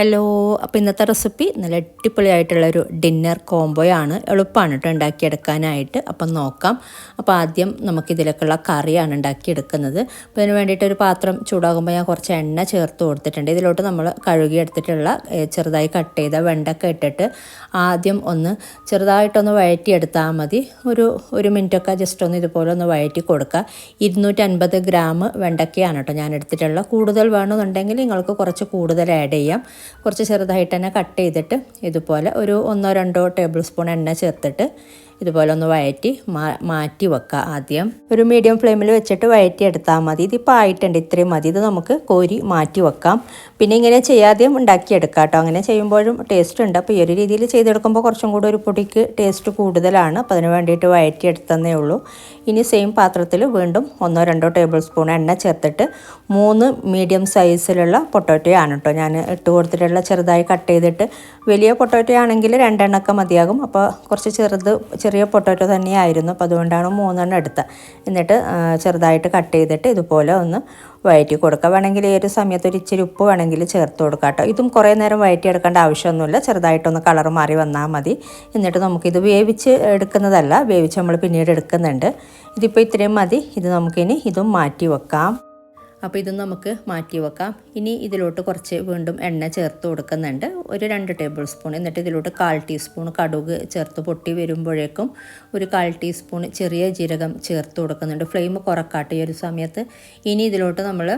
Hello അപ്പോൾ ഇന്നത്തെ recipe നല്ല അടിപൊളിയായിട്ടുള്ളൊരു ഡിന്നർ കോംബോയാണ്. എളുപ്പമാണ് കേട്ടോ ഉണ്ടാക്കിയെടുക്കാനായിട്ട്. അപ്പം നോക്കാം. അപ്പോൾ ആദ്യം നമുക്കിതിലേക്കുള്ള കറിയാണ് ഉണ്ടാക്കിയെടുക്കുന്നത്. അപ്പോൾ അതിന് വേണ്ടിയിട്ട് ഒരു പാത്രം ചൂടാകുമ്പോൾ ഞാൻ കുറച്ച് എണ്ണ ചേർത്ത് കൊടുത്തിട്ടുണ്ട്. ഇതിലോട്ട് നമ്മൾ കഴുകിയെടുത്തിട്ടുള്ള ചെറുതായി കട്ട് ചെയ്ത വെണ്ടക്ക ഇട്ടിട്ട് ആദ്യം ഒന്ന് ചെറുതായിട്ടൊന്ന് വഴറ്റിയെടുത്താൽ മതി. ഒരു ഒരു മിനിറ്റൊക്കെ ജസ്റ്റ് ഒന്ന് ഇതുപോലെ ഒന്ന് വഴറ്റി കൊടുക്കുക. ഇരുന്നൂറ്റൻപത് ഗ്രാം വെണ്ടക്കയാണ് കേട്ടോ ഞാൻ എടുത്തിട്ടുള്ള കൂടുതൽ വേണമെന്നുണ്ടെങ്കിൽ നിങ്ങൾക്ക് കുറച്ച് കൂടുതൽ ആഡ് ചെയ്യാം. കുറച്ച് ചെറുതായിട്ട് തന്നെ കട്ട് ചെയ്തിട്ട് ഇതുപോലെ ഒരു ഒന്നോ രണ്ടോ ടേബിൾ സ്പൂൺ എണ്ണ ചേർത്തിട്ട് ഇതുപോലെ ഒന്ന് വഴറ്റി മാറ്റി വെക്കുക ആദ്യം. ഒരു മീഡിയം ഫ്ലെയിമിൽ വെച്ചിട്ട് വഴറ്റി എടുത്താൽ മതി. ഇതിപ്പോൾ ആയിട്ടുണ്ട്. ഇത്രയും മതി. ഇത് നമുക്ക് കോരി മാറ്റി വെക്കാം. പിന്നെ ഇങ്ങനെ ചെയ്യാതെയും ഉണ്ടാക്കിയെടുക്കാം കേട്ടോ അങ്ങനെ ചെയ്യുമ്പോഴും ടേസ്റ്റ് ഉണ്ട്. അപ്പോൾ ഈ ഒരു രീതിയിൽ ചെയ്തെടുക്കുമ്പോൾ കുറച്ചും കൂടി ഒരു പൊടിക്ക് ടേസ്റ്റ് കൂടുതലാണ്. അപ്പോൾ അതിന് വേണ്ടിയിട്ട് വഴറ്റിയെടുത്തന്നേ ഉള്ളൂ. ഇനി സെയിം പാത്രത്തിൽ വീണ്ടും ഒന്നോ രണ്ടോ ടേബിൾ സ്പൂൺ എണ്ണ ചേർത്തിട്ട് മൂന്ന് മീഡിയം സൈസിലുള്ള പൊട്ടോറ്റോ ആണ് കേട്ടോ ഞാൻ ഇട്ട് കൊടുത്തിട്ടുള്ള ചെറുതായി കട്ട് ചെയ്തിട്ട് വലിയ പൊട്ടോറ്റോ ആണെങ്കിൽ രണ്ടെണ്ണമൊക്കെ മതിയാകും. അപ്പോൾ കുറച്ച് ചെറുത് ചെറിയ പൊട്ടോറ്റോ തന്നെയായിരുന്നു. അപ്പോൾ അതുകൊണ്ടാണ് മൂന്നെണ്ണം എടുത്തത്. എന്നിട്ട് ചെറുതായിട്ട് കട്ട് ചെയ്തിട്ട് ഇതുപോലെ ഒന്ന് വഴറ്റി കൊടുക്കുക. വേണമെങ്കിൽ ഈ ഒരു സമയത്ത് ഒരു ഇച്ചിരി ഉപ്പ് വേണമെങ്കിൽ ചേർത്ത് കൊടുക്കുക കേട്ടോ. ഇതും കുറേ നേരം വഴറ്റിയെടുക്കേണ്ട ആവശ്യമൊന്നുമില്ല. ചെറുതായിട്ടൊന്ന് കളർ മാറി വന്നാൽ മതി. എന്നിട്ട് നമുക്കിത് വേവിച്ച് എടുക്കുന്നതല്ല വേവിച്ച് നമ്മൾ പിന്നീട് എടുക്കുന്നുണ്ട്. ഇതിപ്പോൾ ഇത്രയും മതി. ഇത് നമുക്കിനി ഇതും മാറ്റി വെക്കാം. അപ്പോൾ ഇത് നമുക്ക് മാറ്റി വെക്കാം. ഇനി ഇതിലോട്ട് കുറച്ച് വീണ്ടും എണ്ണ ചേർത്ത് കൊടുക്കുന്നുണ്ട്. ഒരു രണ്ട് ടേബിൾ സ്പൂൺ എന്നിട്ട് ഇതിലോട്ട് കാൽ ടീസ്പൂൺ കടുക് ചേർത്ത് പൊട്ടി വരുമ്പോഴേക്കും ഒരു കാൽ ടീസ്പൂൺ ചെറിയ ജീരകം ചേർത്ത് കൊടുക്കുന്നുണ്ട്. ഫ്ലെയിം കുറക്കാട്ട് ഈ ഒരു സമയത്ത്. ഇനി ഇതിലോട്ട് നമ്മൾ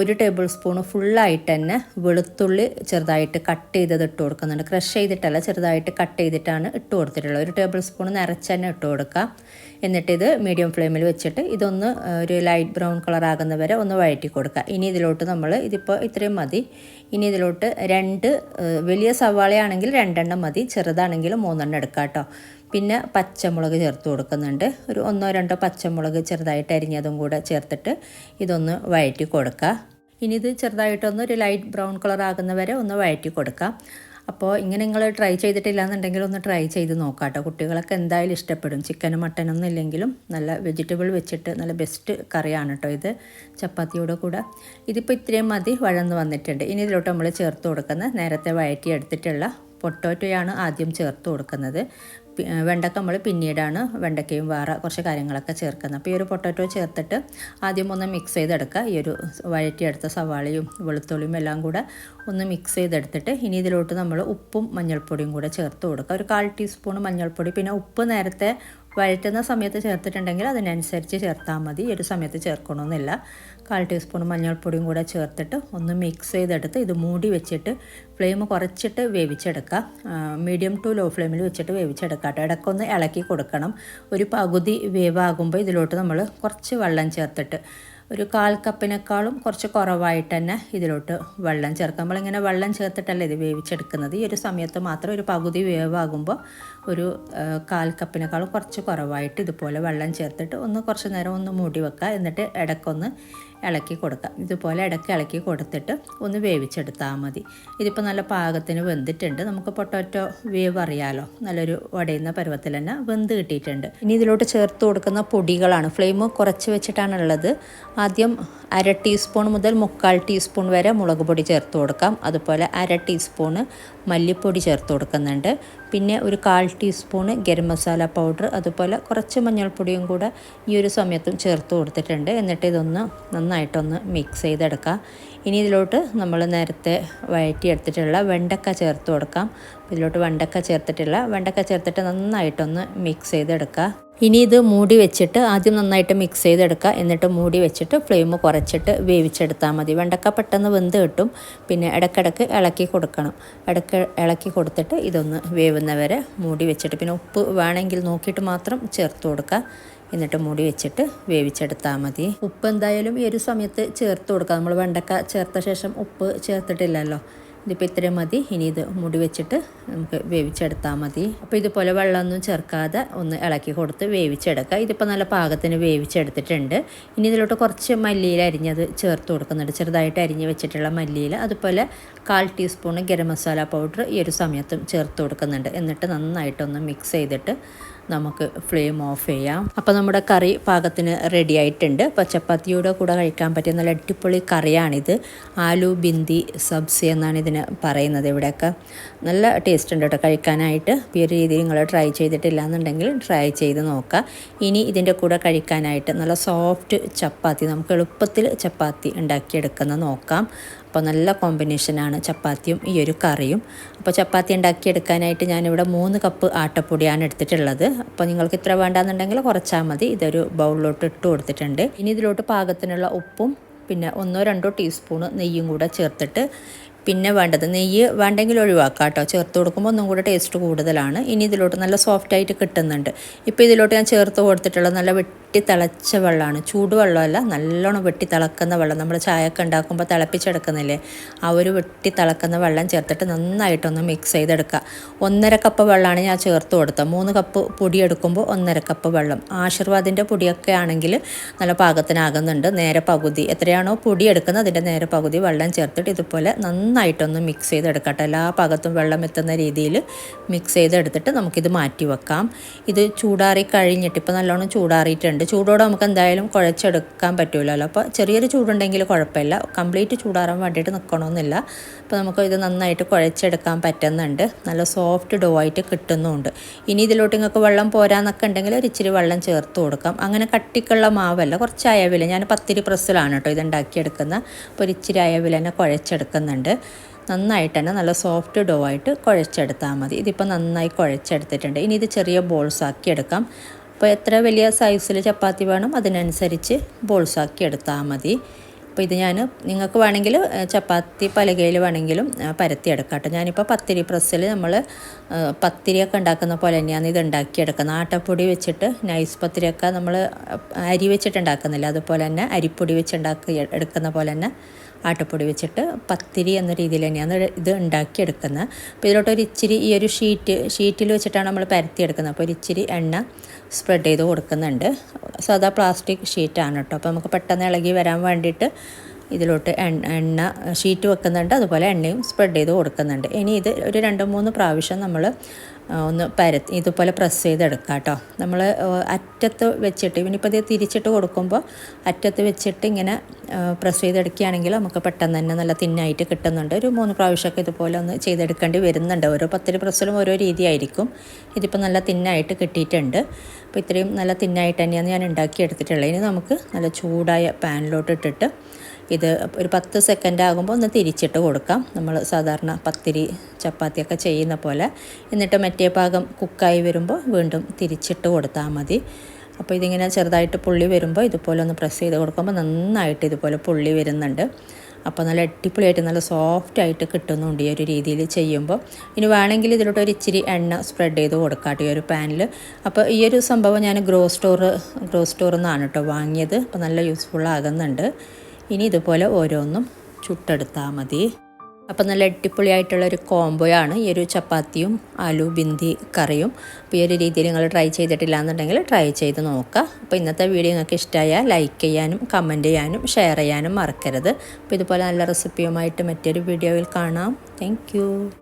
ഒരു ടേബിൾ സ്പൂൺ ഫുള്ളായിട്ട് തന്നെ വെളുത്തുള്ളി ചെറുതായിട്ട് കട്ട് ചെയ്തത് ഇട്ട് കൊടുക്കുന്നുണ്ട്. ക്രഷ് ചെയ്തിട്ടല്ല ചെറുതായിട്ട് കട്ട് ചെയ്തിട്ടാണ് ഇട്ട് കൊടുത്തിട്ടുള്ളത്. ഒരു ടേബിൾ സ്പൂൺ നിറച്ച് തന്നെ ഇട്ട് കൊടുക്കുക എന്നിട്ട് ഇത് മീഡിയം ഫ്ലെയിമിൽ വെച്ചിട്ട് ഇതൊന്ന് ഒരു ലൈറ്റ് ബ്രൗൺ കളർ ആകുന്ന വരെ ഒന്ന് വഴറ്റി കൊടുക്കുക. ഇനി ഇതിലോട്ട് നമ്മൾ ഇതിപ്പോൾ ഇത്രയും മതി. ഇനി ഇതിലോട്ട് രണ്ട് വലിയ സവാളയാണെങ്കിൽ രണ്ടെണ്ണം മതി ചെറുതാണെങ്കിൽ മൂന്നെണ്ണം എടുക്കാം കേട്ടോ പിന്നെ പച്ചമുളക് ചേർത്ത് കൊടുക്കുന്നുണ്ട്. ഒരു ഒന്നോ രണ്ടോ പച്ചമുളക് ചെറുതായിട്ട് അരിഞ്ഞതും കൂടെ ചേർത്തിട്ട് ഇതൊന്ന് വഴറ്റി കൊടുക്കുക. ഇനി ഇത് ചെറുതായിട്ടൊന്ന് ഒരു ലൈറ്റ് ബ്രൗൺ കളർ ആകുന്ന വരെ ഒന്ന് വഴറ്റി കൊടുക്കാം അപ്പോൾ ഇങ്ങനെ നിങ്ങൾ ട്രൈ ചെയ്തിട്ടില്ല എന്നുണ്ടെങ്കിൽ ഒന്ന് ട്രൈ ചെയ്ത് നോക്കാം കേട്ടോ കുട്ടികളൊക്കെ എന്തായാലും ഇഷ്ടപ്പെടും. ചിക്കനും മട്ടനൊന്നും ഇല്ലെങ്കിലും നല്ല വെജിറ്റബിൾ വെച്ചിട്ട് നല്ല ബെസ്റ്റ് കറിയാണ് കേട്ടോ ഇത്. ചപ്പാത്തിയുടെ കൂടെ. ഇതിപ്പോൾ ഇത്രയും മതി വഴന്ന് വന്നിട്ടുണ്ട്. ഇനി ഇതിലോട്ട് നമ്മൾ ചേർത്ത് കൊടുക്കുന്ന നേരത്തെ വഴറ്റി എടുത്തിട്ടുള്ള പൊട്ടോറ്റോയാണ് ആദ്യം ചേർത്ത് കൊടുക്കുന്നത്. വെണ്ടക്ക നമ്മൾ പിന്നീടാണ് വെണ്ടക്കയും വേറെ കുറച്ച് കാര്യങ്ങളൊക്കെ ചേർക്കുന്നത്. അപ്പോൾ ഈ ഒരു പൊട്ടാറ്റോ ചേർത്തിട്ട് ആദ്യം ഒന്ന് മിക്സ് ചെയ്തെടുക്കുക. ഈ ഒരു വഴറ്റിയെടുത്ത സവാളയും വെളുത്തുള്ളിയും എല്ലാം കൂടെ ഒന്ന് മിക്സ് ചെയ്തെടുത്തിട്ട് ഇനി ഇതിലോട്ട് നമ്മൾ ഉപ്പും മഞ്ഞൾപ്പൊടിയും കൂടെ ചേർത്ത് കൊടുക്കുക. ഒരു കാൽ ടീസ്പൂൺ മഞ്ഞൾപ്പൊടി. പിന്നെ ഉപ്പ് നേരത്തെ വഴറ്റുന്ന സമയത്ത് ചേർത്തിട്ടുണ്ടെങ്കിൽ അതിനനുസരിച്ച് ചേർത്താൽ മതി. ഈ ഒരു സമയത്ത് ചേർക്കണമെന്നില്ല കാൽ ടീസ്പൂൺ മഞ്ഞൾപ്പൊടിയും കൂടെ ചേർത്തിട്ട് ഒന്ന് മിക്സ് ചെയ്തെടുത്ത് ഇത് മൂടി വെച്ചിട്ട് ഫ്ലെയിം കുറച്ചിട്ട് വേവിച്ചെടുക്കുക. മീഡിയം ടു ലോ ഫ്ലെയിമിൽ വെച്ചിട്ട് വേവിച്ചെടുക്കുക കേട്ടോ. ഇടയ്ക്കൊന്ന് ഇളക്കി കൊടുക്കണം. ഒരു പകുതി വേവാകുമ്പോൾ ഇതിലോട്ട് നമ്മൾ കുറച്ച് വെള്ളം ചേർത്തിട്ട് ഒരു കാൽ കപ്പിനേക്കാളും കുറച്ച് കുറവായിട്ട് തന്നെ ഇതിലോട്ട് വെള്ളം ചേർക്കാം നമ്മളിങ്ങനെ വെള്ളം ചേർത്തിട്ടല്ല ഇത് വേവിച്ചെടുക്കുന്നത്. ഈ ഒരു സമയത്ത് മാത്രം ഒരു പകുതി വേവാകുമ്പോൾ ഒരു കാൽ കപ്പിനേക്കാളും കുറച്ച് കുറവായിട്ട് ഇതുപോലെ വെള്ളം ചേർത്തിട്ട് ഒന്ന് കുറച്ച് നേരം ഒന്ന് മൂടി വെക്കുക. എന്നിട്ട് ഇടയ്ക്കൊന്ന് ഇളക്കി കൊടുക്കുക ഇതുപോലെ ഇടയ്ക്ക് ഇളക്കി കൊടുത്തിട്ട് ഒന്ന് വേവിച്ചെടുത്താൽ മതി. ഇതിപ്പോൾ നല്ല പാകത്തിന് വെന്തിട്ടുണ്ട്. നമുക്ക് പൊട്ടോറ്റോ വേവ് അറിയാലോ. നല്ലൊരു ഉടയുന്ന പരുവത്തിൽ തന്നെ വെന്ത് കിട്ടിയിട്ടുണ്ട്. ഇനി ഇതിലോട്ട് ചേർത്ത് കൊടുക്കുന്ന പൊടികളാണ്. ഫ്ലെയിം കുറച്ച് വെച്ചിട്ടാണുള്ളത് ആദ്യം അര ടീസ്പൂൺ മുതൽ മുക്കാൽ ടീസ്പൂൺ വരെ മുളക് പൊടി ചേർത്ത് കൊടുക്കാം. അതുപോലെ അര ടീസ്പൂണ് മല്ലിപ്പൊടി ചേർത്ത് കൊടുക്കുന്നുണ്ട്. പിന്നെ ഒരു കാൽ ടീസ്പൂണ് ഗരം മസാല പൗഡർ അതുപോലെ കുറച്ച് മഞ്ഞൾപ്പൊടിയും കൂടെ ഈ ഒരു സമയത്തും ചേർത്ത് കൊടുത്തിട്ടുണ്ട്. എന്നിട്ട് ഇതൊന്ന് നന്നായിട്ടൊന്ന് മിക്സ് ചെയ്തെടുക്കാം. ഇനി ഇതിലോട്ട് നമ്മൾ നേരത്തെ വഴറ്റിയെടുത്തിട്ടുള്ള വെണ്ടക്ക ചേർത്ത് കൊടുക്കാം. ഇതിലോട്ട് വെണ്ടക്ക ചേർത്തിട്ടുള്ള വെണ്ടക്ക ചേർത്തിട്ട് നന്നായിട്ടൊന്ന് മിക്സ് ചെയ്തെടുക്കുക ഇനി ഇത് മൂടി വെച്ചിട്ട് ആദ്യം നന്നായിട്ട് മിക്സ് ചെയ്തെടുക്കുക. എന്നിട്ട് മൂടി വെച്ചിട്ട് ഫ്ലെയിം കുറച്ചിട്ട് വേവിച്ചെടുത്താൽ മതി. വെണ്ടക്ക പെട്ടെന്ന് വെന്ത് കിട്ടും. പിന്നെ ഇടയ്ക്കിടയ്ക്ക് ഇളക്കി കൊടുക്കണം. ഇടയ്ക്ക് ഇളക്കി കൊടുത്തിട്ട് ഇതൊന്ന് വേവുന്നവരെ മൂടി വെച്ചിട്ട് പിന്നെ ഉപ്പ് വേണമെങ്കിൽ നോക്കിയിട്ട് മാത്രം ചേർത്ത് കൊടുക്കുക. എന്നിട്ട് മൂടി വെച്ചിട്ട് വേവിച്ചെടുത്താൽ മതി. ഉപ്പ് എന്തായാലും ഈ ഒരു സമയത്ത് ചേർത്ത് കൊടുക്കുക. നമ്മൾ വെണ്ടക്ക ചേർത്ത ശേഷം ഉപ്പ് ചേർത്തിട്ടില്ലല്ലോ. ഇതിപ്പോൾ ഇത്രയും മതി. ഇനി ഇത് മുടി വെച്ചിട്ട് നമുക്ക് വേവിച്ചെടുത്താൽ മതി. അപ്പോൾ ഇതുപോലെ വെള്ളമൊന്നും ചേർക്കാതെ ഒന്ന് ഇളക്കി കൊടുത്ത് വേവിച്ചെടുക്കുക. ഇതിപ്പോൾ നല്ല പാകത്തിന് വേവിച്ചെടുത്തിട്ടുണ്ട്. ഇനി ഇതിലോട്ട് കുറച്ച് മല്ലിയിൽ അരിഞ്ഞത് ചേർത്ത് കൊടുക്കുന്നുണ്ട്. ചെറുതായിട്ട് അരിഞ്ഞ് വെച്ചിട്ടുള്ള മല്ലിയിൽ അതുപോലെ കാൽ ടീസ്പൂൺ ഗരം മസാല പൗഡർ ഈ ഒരു സമയത്തും ചേർത്ത് കൊടുക്കുന്നുണ്ട്. എന്നിട്ട് നന്നായിട്ടൊന്ന് മിക്സ് ചെയ്തിട്ട് നമുക്ക് ഫ്ലെയിം ഓഫ് ചെയ്യാം. അപ്പോൾ നമ്മുടെ കറി പാകത്തിന് റെഡി ആയിട്ടുണ്ട്. അപ്പോൾ ചപ്പാത്തിയുടെ കൂടെ കഴിക്കാൻ പറ്റിയ നല്ല അടിപൊളി കറിയാണിത്. ആലു ബിന്ദി സബ്സി എന്നാണ് ഇതിന് പറയുന്നത് ഇവിടെയൊക്കെ. നല്ല ടേസ്റ്റ് ഉണ്ട് കേട്ടോ കഴിക്കാനായിട്ട്. ഈ ഒരു രീതിയിൽ നിങ്ങൾ ട്രൈ ചെയ്തിട്ടില്ല എന്നുണ്ടെങ്കിൽ ട്രൈ ചെയ്ത് നോക്കുക. ഇനി ഇതിന്റെ കൂടെ കഴിക്കാനായിട്ട് നല്ല സോഫ്റ്റ് ചപ്പാത്തി നമുക്ക് എളുപ്പത്തിൽ ചപ്പാത്തി ഉണ്ടാക്കിയെടുക്കുന്ന നോക്കാം. അപ്പോൾ നല്ല കോമ്പിനേഷനാണ് ചപ്പാത്തിയും ഈ ഒരു കറിയും. അപ്പോൾ ചപ്പാത്തി ഉണ്ടാക്കി ഉണ്ടാക്കിയെടുക്കാനായിട്ട് ഞാനിവിടെ മൂന്ന് കപ്പ് ആട്ടപ്പൊടിയാണ് എടുത്തിട്ടുള്ളത്. അപ്പോൾ നിങ്ങൾക്ക് ഇത്ര വേണ്ടാന്നുണ്ടെങ്കിൽ കുറച്ചാൽ മതി. ഇതൊരു ബൗളിലോട്ട് ഇട്ട് കൊടുത്തിട്ടുണ്ട്. ഇനി ഇതിലോട്ട് പാകത്തിനുള്ള ഉപ്പും പിന്നെ ഒന്നോ രണ്ടോ ടീസ്പൂണ് നെയ്യും കൂടെ ചേർത്തിട്ട് പിന്നെ വേണ്ടത് നെയ്യ് വേണ്ടെങ്കിൽ ഒഴിവാക്കാം കേട്ടോ. ചേർത്ത് കൊടുക്കുമ്പോൾ ഒന്നും കൂടെ ടേസ്റ്റ് കൂടുതലാണ്. ഇനി ഇതിലോട്ട് നല്ല സോഫ്റ്റ് ആയിട്ട് കിട്ടുന്നുണ്ട്. ഇപ്പോൾ ഇതിലോട്ട് ഞാൻ ചേർത്ത് കൊടുത്തിട്ടുള്ളത് നല്ല വെട്ടി തിളച്ച വെള്ളമാണ് ചൂടുവെള്ളമല്ല നല്ലോണം വെട്ടി തിളക്കുന്ന വെള്ളം. നമ്മൾ ചായയൊക്കെ ഉണ്ടാക്കുമ്പോൾ തിളപ്പിച്ചെടുക്കുന്നില്ലേ? ആ ഒരു വെട്ടി തിളക്കുന്ന വെള്ളം ചേർത്തിട്ട് നന്നായിട്ടൊന്ന് മിക്സ് ചെയ്തെടുക്കുക. ഒന്നര കപ്പ് വെള്ളമാണ് ഞാൻ ചേർത്ത് കൊടുത്തത്. മൂന്ന് കപ്പ് പൊടി എടുക്കുമ്പോൾ ഒന്നര കപ്പ് വെള്ളം. ആശീർവാദിന്റെ പൊടിയൊക്കെ ആണെങ്കിൽ നല്ല പാകത്തിനാകുന്നുണ്ട്. നേരെ പകുതി. എത്രയാണോ പൊടി എടുക്കുന്നത് അതിന്റെ നേരെ പകുതി വെള്ളം ചേർത്തിട്ട് ഇതുപോലെ നന്നായിട്ടൊന്ന് മിക്സ് ചെയ്തെടുക്കട്ടെ. എല്ലാ ഭാഗത്തും വെള്ളം എത്തുന്ന രീതിയിൽ മിക്സ് ചെയ്തെടുത്തിട്ട് നമുക്കിത് മാറ്റി വെക്കാം. ഇത് ചൂടാറി കഴിഞ്ഞിട്ട് ഇപ്പോൾ നല്ലോണം ചൂടാറിയിട്ടുണ്ട്. ചൂടോടെ നമുക്ക് എന്തായാലും കുഴച്ചെടുക്കാൻ പറ്റുമല്ലോ അപ്പോൾ ചെറിയൊരു ചൂടുണ്ടെങ്കിൽ കുഴപ്പമില്ല. കംപ്ലീറ്റ് ചൂടാറാൻ വേണ്ടിയിട്ട് നിൽക്കണമെന്നില്ല അപ്പോൾ നമുക്ക് ഇത് നന്നായിട്ട് കുഴച്ചെടുക്കാൻ പറ്റുന്നുണ്ട്. നല്ല സോഫ്റ്റ് ഡോ ആയിട്ട് കിട്ടുന്നുമുണ്ട് ഇനി ഇതിലോട്ട് നിങ്ങൾക്ക് വെള്ളം പോരാന്നൊക്കെ ഉണ്ടെങ്കിൽ ഒരു ഇച്ചിരി വെള്ളം ചേർത്ത് കൊടുക്കാം. അങ്ങനെ കട്ടിക്കുള്ള മാവല്ല. കുറച്ച് അയവില്ല ഞാൻ പത്തിരി പ്രസ്സിലാണ് കേട്ടോ ഇത് ഉണ്ടാക്കിയെടുക്കുന്നത്. അപ്പോൾ ഒരു ഇച്ചിരി തന്നെ കുഴച്ചെടുക്കുന്നുണ്ട്. നന്നായിട്ട് തന്നെ നല്ല സോഫ്റ്റ് ഡോ ആയിട്ട് കുഴച്ചെടുത്താൽ മതി. ഇതിപ്പോൾ നന്നായി കുഴച്ചെടുത്തിട്ടുണ്ട്. ഇനി ഇത് ചെറിയ ബോൾസ് ആക്കി എടുക്കാം. അപ്പോൾ എത്ര വലിയ സൈസിൽ ചപ്പാത്തി വേണം അതിനനുസരിച്ച് ബോൾസ് ആക്കി എടുത്താൽ മതി. അപ്പോൾ ഇത് ഞാൻ നിങ്ങൾക്ക് വേണമെങ്കിൽ ചപ്പാത്തി പലകയിൽ വേണമെങ്കിലും പരത്തിയെടുക്കാം കേട്ടോ ഞാനിപ്പോൾ പത്തിരി പ്രസ്സിൽ നമ്മൾ പത്തിരിയൊക്കെ ഉണ്ടാക്കുന്ന പോലെ തന്നെയാണ് ഇത് ഉണ്ടാക്കിയെടുക്കുന്നത്. ആട്ടപ്പൊടി വെച്ചിട്ട് നൈസ് പത്തിരിയൊക്കെ നമ്മൾ അരി വെച്ചിട്ട് ഉണ്ടാക്കുന്നില്ല. അതുപോലെ തന്നെ അരിപ്പൊടി വെച്ച് ഉണ്ടാക്കി എടുക്കുന്ന പോലെ തന്നെ ആട്ടപ്പൊടി വെച്ചിട്ട് പത്തിരി എന്ന രീതിയിൽ തന്നെയാണ് ഇത് ഉണ്ടാക്കിയെടുക്കുന്നത്. അപ്പോൾ ഇതിലോട്ട് ഒരു ഇച്ചിരി ഈ ഒരു ഷീറ്റ് ഷീറ്റിൽ വെച്ചിട്ടാണ് നമ്മൾ പരത്തിയെടുക്കുന്നത്. അപ്പോൾ ഒരു ഇച്ചിരി എണ്ണ സ്പ്രെഡ് ചെയ്ത് കൊടുക്കുന്നുണ്ട്. സാധാ പ്ലാസ്റ്റിക് ഷീറ്റാണ് കേട്ടോ. അപ്പോൾ നമുക്ക് പെട്ടെന്ന് ഇളകി വരാൻ വേണ്ടിയിട്ട് ഇതിലോട്ട് എണ്ണ ഷീറ്റ് വെക്കുന്നുണ്ട്. അതുപോലെ എണ്ണയും സ്പ്രെഡ് ചെയ്ത് കൊടുക്കുന്നുണ്ട്. ഇനി ഇത് ഒരു രണ്ട് മൂന്ന് പ്രാവശ്യം നമ്മൾ ഒന്ന് പരത്തി ഇതുപോലെ പ്രസ് ചെയ്തെടുക്കുക കേട്ടോ നമ്മൾ അറ്റത്ത് വെച്ചിട്ട് ഇവനിപ്പോൾ ഇത് തിരിച്ചിട്ട് കൊടുക്കുമ്പോൾ അറ്റത്ത് വെച്ചിട്ട് ഇങ്ങനെ പ്രസ് ചെയ്തെടുക്കുകയാണെങ്കിൽ നമുക്ക് പെട്ടെന്ന് തന്നെ നല്ല തിന്നായിട്ട് കിട്ടുന്നുണ്ട്. ഒരു മൂന്ന് പ്രാവശ്യമൊക്കെ ഇതുപോലെ ഒന്ന് ചെയ്തെടുക്കേണ്ടി വരുന്നുണ്ട്. ഓരോ പത്തിരി പ്രസ്സിലും ഓരോ രീതിയായിരിക്കും. ഇതിപ്പോൾ നല്ല തിന്നായിട്ട് കിട്ടിയിട്ടുണ്ട്. അപ്പോൾ ഇത്രയും നല്ല തിന്നായിട്ട് തന്നെയാണ് ഞാൻ ഉണ്ടാക്കിയെടുത്തിട്ടുള്ളത്. ഇനി നമുക്ക് നല്ല ചൂടായ പാനിലോട്ട് ഇട്ടിട്ട് ഇത് ഒരു പത്ത് സെക്കൻഡ് ആകുമ്പോൾ ഒന്ന് തിരിച്ചിട്ട് കൊടുക്കാം. നമ്മൾ സാധാരണ പത്തിരി ചപ്പാത്തിയൊക്കെ ചെയ്യുന്ന പോലെ. എന്നിട്ട് മറ്റേ ഭാഗം കുക്കായി വരുമ്പോൾ വീണ്ടും തിരിച്ചിട്ട് കൊടുത്താൽ മതി. അപ്പോൾ ഇതിങ്ങനെ ചെറുതായിട്ട് പുള്ളി വരുമ്പോൾ ഇതുപോലെ ഒന്ന് പ്രസ് ചെയ്ത് കൊടുക്കുമ്പോൾ നന്നായിട്ട് ഇതുപോലെ പുള്ളി വരുന്നുണ്ട്. അപ്പോൾ നല്ല അടിപൊളിയായിട്ട് നല്ല സോഫ്റ്റ് ആയിട്ട് കിട്ടുന്നുണ്ട് ഈ ഒരു രീതിയിൽ ചെയ്യുമ്പോൾ. ഇനി വേണമെങ്കിൽ ഇതിലോട്ട് ഒരു ഇച്ചിരി എണ്ണ സ്പ്രെഡ് ചെയ്ത് കൊടുക്കാം ഈ ഒരു പാനിൽ അപ്പോൾ ഈ ഒരു സംഭവം ഞാൻ ഗ്രോ സ്റ്റോർ ഗ്രോ സ്റ്റോറിൽ നിന്നാണ് കേട്ടോ വാങ്ങിയത്. അപ്പോൾ നല്ല യൂസ്ഫുൾ ആകുന്നുണ്ട്. ഇനി ഇതുപോലെ ഓരോന്നും ചുട്ടെടുത്താൽ മതി. അപ്പം നല്ല അടിപൊളിയായിട്ടുള്ളൊരു കോംബോയാണ്. ഈ ഒരു ചപ്പാത്തിയും ആലു ബിന്ദി കറിയും. അപ്പോൾ ഈ ഒരു രീതിയിൽ നിങ്ങൾ ട്രൈ ചെയ്തിട്ടില്ല എന്നുണ്ടെങ്കിൽ ട്രൈ ചെയ്ത് നോക്കുക. അപ്പോൾ ഇന്നത്തെ വീഡിയോ നിങ്ങൾക്ക് ഇഷ്ടമായാൽ ലൈക്ക് ചെയ്യാനും കമന്റ് ചെയ്യാനും ഷെയർ ചെയ്യാനും മറക്കരുത്. അപ്പോൾ ഇതുപോലെ നല്ല റെസിപ്പിയുമായിട്ട് മറ്റൊരു വീഡിയോയിൽ കാണാം. താങ്ക്